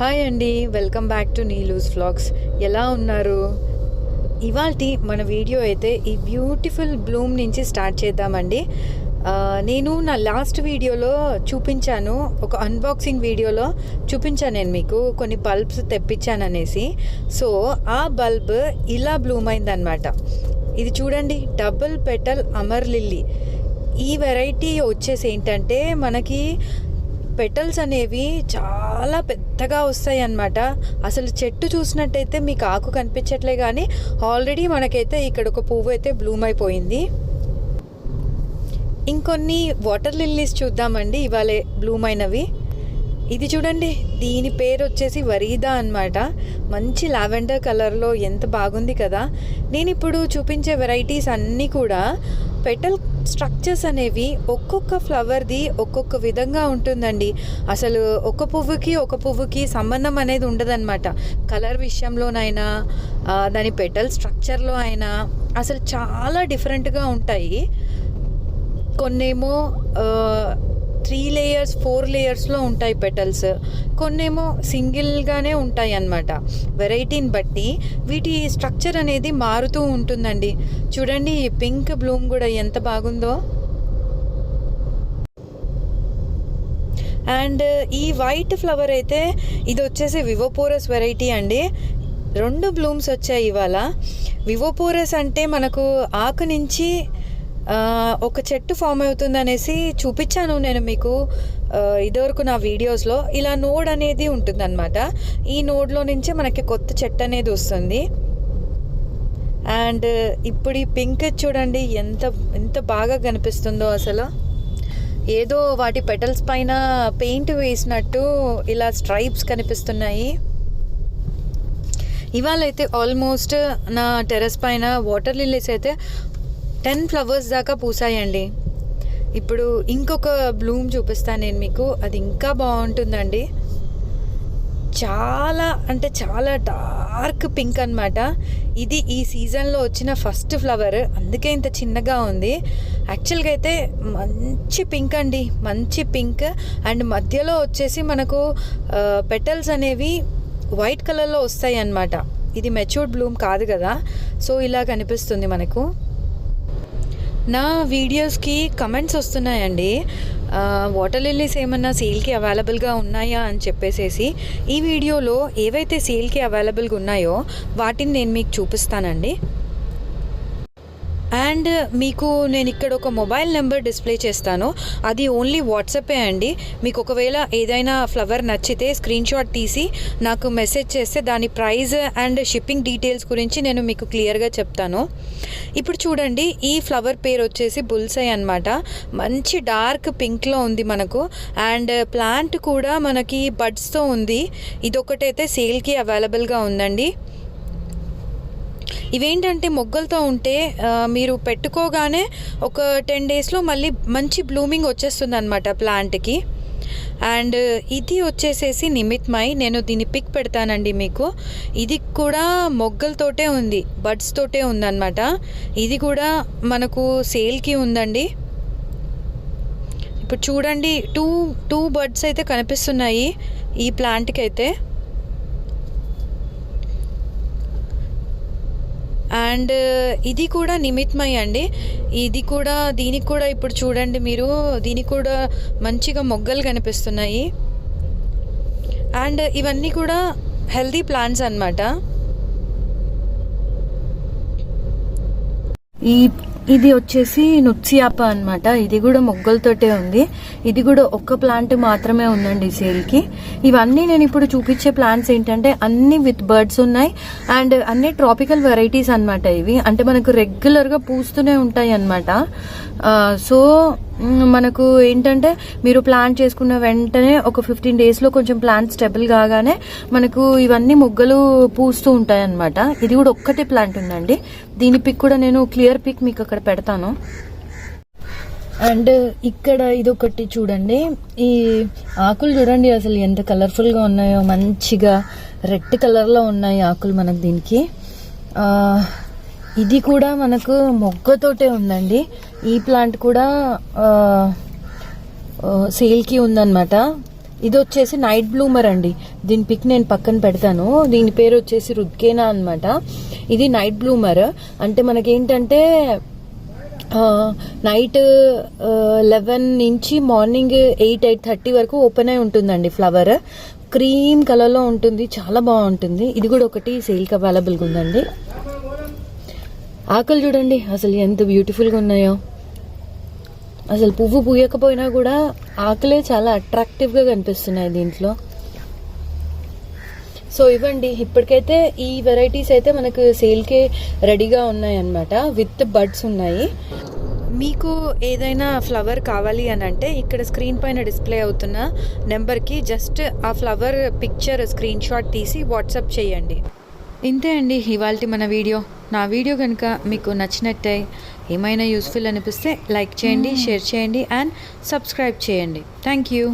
Hi అండి welcome back to Neelu's vlogs ఎలా ఉన్నారు? ఇవాల్టి మన వీడియో అయితే ఈ బ్యూటిఫుల్ బ్లూమ్ నుంచి స్టార్ట్ చేద్దామండి. నేను నా లాస్ట్ వీడియోలో చూపించాను ఒక అన్బాక్సింగ్ వీడియోలో చూపించాను నేను మీకు కొన్ని బల్బ్స్ తెప్పించాను అనేసి. సో ఆ బల్బ్ ఇలా బ్లూమ్ అయిందనమాట ఇది చూడండి డబుల్ పెటల్ అమర్ లిల్లీ ఈ వెరైటీ వచ్చేసి ఏంటంటే మనకి పెటల్స్ అనేవి చాలా పెద్దగా వస్తాయి అన్నమాట అసలు చెట్టు చూసినట్టయితే మీకు ఆకు కనిపించట్లే కానీ ఆల్రెడీ మనకైతే ఇక్కడ ఒక పువ్వు అయితే బ్లూమ్ అయిపోయింది. ఇంకొన్ని వాటర్ లిల్లీస్ చూద్దామండి ఇవాళ బ్లూమ్ అయినవి. ఇది చూడండి దీని పేరు వచ్చేసి వరీదా అన్నమాట. మంచి లావెండర్ కలర్లో ఎంత బాగుంది కదా. నేను ఇప్పుడు చూపించే వెరైటీస్ అన్నీ కూడా పెటల్ స్ట్రక్చర్స్ అనేవి ఒక్కొక్క ఫ్లవర్ది ఒక్కొక్క విధంగా ఉంటుందండి. అసలు ఒక పువ్వుకి ఒక పువ్వుకి సంబంధం అనేది ఉండదన్నమాట. కలర్ విషయంలోనైనా దాని పెటల్ స్ట్రక్చర్లో అయినా అసలు చాలా డిఫరెంట్గా ఉంటాయి. కొన్నేమో త్రీ లేయర్స్ ఫోర్ లేయర్స్లో ఉంటాయి పెటల్స్. కొన్నేమో సింగిల్గానే ఉంటాయి అన్నమాట. వెరైటీని బట్టి వీటి స్ట్రక్చర్ అనేది మారుతూ ఉంటుందండి. చూడండి ఈ పింక్ బ్లూమ్ కూడా ఎంత బాగుందో. అండ్ ఈ వైట్ ఫ్లవర్ అయితే ఇది వచ్చేసి వివోపోరస్ వెరైటీ అండి. రెండు బ్లూమ్స్ వచ్చాయి ఇవాళ. వివోపోరస్ అంటే మనకు ఆకు నుంచి ఒక చెట్టు ఫామ్ అవుతుంది అనేసి చూపించాను నేను మీకు ఇదివరకు నా వీడియోస్లో. ఇలా నోడ్ అనేది ఉంటుందన్నమాట. ఈ నోడ్లో నుంచే మనకి కొత్త చెట్టు అనేది వస్తుంది. అండ్ ఇప్పుడు ఈ పింక్ చూడండి ఎంత ఎంత బాగా కనిపిస్తుందో అసలు. ఏదో వాటి పెటల్స్ పైన పెయింట్ వేసినట్టు ఇలా స్ట్రైప్స్ కనిపిస్తున్నాయి. ఇవాళ అయితే ఆల్మోస్ట్ నా టెర్రస్ పైన వాటర్ లిల్లీస్ అయితే టెన్ ఫ్లవర్స్ దాకా పూసాయండి. ఇప్పుడు ఇంకొక బ్లూమ్ చూపిస్తాను నేను మీకు. అది ఇంకా బాగుంటుందండి. చాలా అంటే చాలా డార్క్ పింక్ అన్నమాట. ఇది ఈ సీజన్లో వచ్చిన ఫస్ట్ ఫ్లవర్. అందుకే ఇంత చిన్నగా ఉంది. యాక్చువల్గా అయితే మంచి పింక్ అండి. మంచి పింక్. అండ్ మధ్యలో వచ్చేసి మనకు పెటల్స్ అనేవి వైట్ కలర్లో వస్తాయి అన్నమాట ఇది మెచ్యూర్డ్ బ్లూమ్ కాదు కదా. సో ఇలా కనిపిస్తుంది మనకు. నా వీడియోస్కి కమెంట్స్ వస్తున్నాయండి. వాటర్ లిల్లీస్ ఏమన్నా సేల్కి అవైలబుల్గా ఉన్నాయా అని చెప్పేసేసి ఈ వీడియోలో ఏవైతే సేల్కి అవైలబుల్గా ఉన్నాయో వాటిని నేను మీకు చూపిస్తానండి. అండ్ మీకు నేను ఇక్కడ ఒక మొబైల్ నెంబర్ డిస్ప్లే చేస్తాను. అది ఓన్లీ వాట్సాపే అండి. మీకు ఒకవేళ ఏదైనా ఫ్లవర్ నచ్చితే స్క్రీన్ షాట్ తీసి నాకు మెసేజ్ చేస్తే దాని ప్రైస్ అండ్ షిప్పింగ్ డీటెయిల్స్ గురించి నేను మీకు క్లియర్గా చెప్తాను. ఇప్పుడు చూడండి ఈ ఫ్లవర్ పేరు వచ్చేసి బుల్సై అన్నమాట. మంచి డార్క్ పింక్లో ఉంది మనకు. అండ్ ప్లాంట్ కూడా మనకి బడ్స్తో ఉంది. ఇదొకటైతే సేల్కి అవైలబుల్గా ఉందండి. ఇవేంటంటే మొగ్గలతో ఉంటే మీరు పెట్టుకోగానే ఒక టెన్ డేస్లో మళ్ళీ మంచి బ్లూమింగ్ వచ్చేస్తుంది అనమాట ప్లాంట్కి. అండ్ ఇది వచ్చేసేసి నిమిత్మై నేను దీన్ని పిక్ పెడతానండి మీకు. ఇది కూడా మొగ్గలతోటే ఉంది బడ్స్ తోటే ఉందన్నమాట. ఇది కూడా మనకు సేల్కి ఉందండి. ఇప్పుడు చూడండి టూ టూ బర్డ్స్ అయితే కనిపిస్తున్నాయి ఈ ప్లాంట్కి అయితే అండ్ uh, ఇది కూడా నిమిత్మై అండి. ఇది కూడా దీనికి కూడా ఇప్పుడు చూడండి మీరు దీనికి కూడా మంచిగా మొగ్గలు కనిపిస్తున్నాయి. అండ్ ఇవన్నీ కూడా హెల్తీ ప్లాంట్స్ అన్నమాట. ఈ ఇది వచ్చేసి నుత్సియాప అన్నమాట. ఇది కూడా మొగ్గలతోటే ఉంది. ఇది కూడా ఒక్క ప్లాంట్ మాత్రమే ఉందండి సేల్కి ఇవన్నీ నేను ఇప్పుడు చూపించే ప్లాంట్స్ ఏంటంటే అన్ని విత్ బర్డ్స్ ఉన్నాయి. అండ్ అన్ని ట్రాపికల్ వెరైటీస్ అన్నమాట ఇవి. అంటే మనకు రెగ్యులర్గా పూస్తూనే ఉంటాయి అన్నమాట. సో మనకు ఏంటంటే మీరు ప్లాన్ చేసుకున్న వెంటనే ఒక ఫిఫ్టీన్ డేస్లో కొంచెం ప్లాంట్ స్టెబుల్ కాగానే మనకు ఇవన్నీ మొగ్గలు పూస్తూ ఉంటాయి అన్నమాట ఇది కూడా ఒక్కటే ప్లాంట్ ఉందండి. దీని పిక్ కూడా నేను క్లియర్ పిక్ మీకు అక్కడ పెడతాను. అండ్ ఇక్కడ ఇదొకటి చూడండి. ఈ ఆకులు చూడండి అసలు ఎంత కలర్ఫుల్గా ఉన్నాయో మంచిగా రెడ్ కలర్లో ఉన్నాయి ఆకులు మనకు దీనికి. ఇది కూడా మనకు మొగ్గతోటే ఉందండి. ఈ ప్లాంట్ కూడా సేల్కి ఉందన్నమాట. ఇది వచ్చేసి నైట్ బ్లూమర్ అండి. దీని పిక్ నేను పక్కన పెడతాను. దీని పేరు వచ్చేసి రుద్కేనా అన్నమాట. ఇది నైట్ బ్లూమర్. అంటే మనకేంటంటే నైట్ లెవెన్ నుంచి మార్నింగ్ ఎయిట్ ఎయిట్ థర్టీ వరకు ఓపెన్ అయి ఉంటుందండి ఫ్లవర్. క్రీమ్ కలర్లో ఉంటుంది. చాలా బాగుంటుంది. ఇది కూడా ఒకటి సేల్కి అవైలబుల్గా ఉందండి. ఆకులు చూడండి అసలు ఎంత బ్యూటిఫుల్గా ఉన్నాయో. అసలు పువ్వు పూయకపోయినా కూడా ఆకులే చాలా అట్రాక్టివ్గా కనిపిస్తున్నాయి దీంట్లో. సో ఇవ్వండి ఇప్పటికైతే ఈ వెరైటీస్ అయితే మనకు సేల్కే రెడీగా ఉన్నాయి అన్నమాట విత్ బడ్స్ ఉన్నాయి. మీకు ఏదైనా ఫ్లవర్ కావాలి అని అంటే ఇక్కడ స్క్రీన్ పైన డిస్ప్లే అవుతున్న నెంబర్కి జస్ట్ ఆ ఫ్లవర్ పిక్చర్ స్క్రీన్ షాట్ తీసి వాట్సాప్ చేయండి. ఇంతే అండి ఇవాళ మన వీడియో. నా వీడియో కనుక మీకు నచ్చినట్టే ఏమైనా యూస్ఫుల్ అనిపిస్తే లైక్ చేయండి షేర్ చేయండి అండ్ సబ్స్క్రైబ్ చేయండి. Thank you.